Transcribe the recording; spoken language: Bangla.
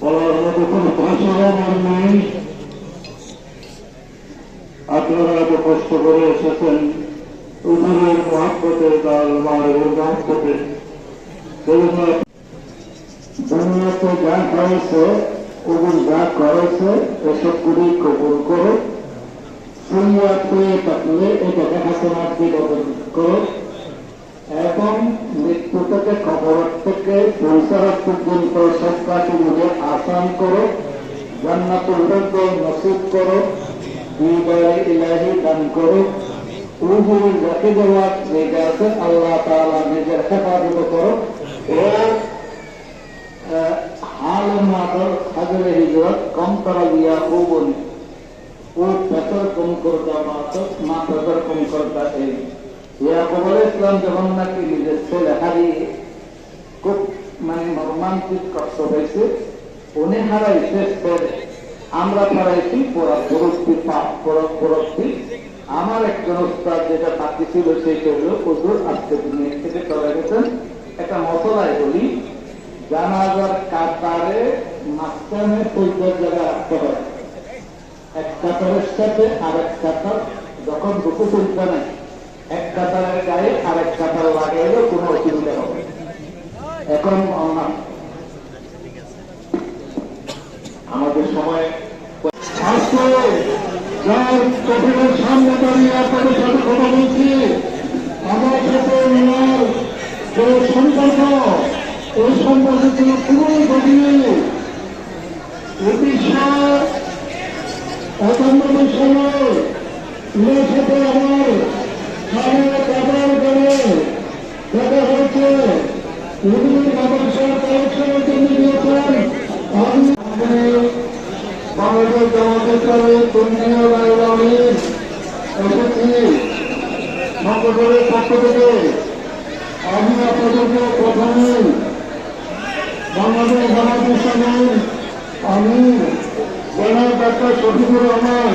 বলার মতো কোনো ভাষা আমার নেই আপনারা এত কষ্ট করে এসেছেন উদরের মহাব্বতে তার মায়ের মহাব্বতে দুনিয়াতে যা হয়েছে কবুল যা করেছে এসব গুলি কবুল করো সুনিয়া পেয়ে থাকলে এটাকে করো এবং থেকে পৌঁছার পর্যন্ত সব কাজে মুঝে আসান করো জান্নাতুল রব্বুল নসিব করো হৃদয়ে ইলাহি দান করো উহুর রেখে দেওয়ার জায়গা আছে আল্লাহ তাআলা নিজের হেফাজত করো ও حال مادر حضر ہجرت کم کر لیا او بولی او পেতর কম করতা মাত্র মা পেতর কম করতা এই ইয়াকুব আলাইহিস ইসলাম যখন নাকি নিজের ছেলে হারিয়ে খুব মানে মর্মান্তিক কষ্ট উনি হারাইছে ছেলে আমরা হারাইছি পড়া পরবর্তী পাপ আমার একজন উস্তাদ যেটা বাকি ছিল সেই হলো হুজুর, আজকে দুনিয়া থেকে চলে গেছেন। একটা মশলায় বলি, জানাজার কাতারে মাঝখানে পৈতের জায়গা রাখতে হয়। এক কাতারের সাথে আরেক কাতার, যখন দুটো চলতে নাই, এক কাতারের গায়ে আরেক কাতার লাগাইলেও কোনো অসুবিধা হবে। এখন আমাদের সময় সামনে দাঁড়িয়ে আপনাদের সাথে কথা বলছি, আমার সাথে ওনার যে সম্পর্ক এই সম্পর্ক ছিল ওনার সাথে আমার সামনে দেখা হয়েছে উনি মাদ্রাসার কালেকশনের জন্য দিয়েছেন আমি বাংলাদেশ সাথে দুনিয়া লাইলামী এসেছি সংগঠনের পক্ষ থেকে আমি আপনাদেরকে প্রথমে বাংলাদেশ জামাত আমি জেনারেল ডাক্তার শফিকুর রহমান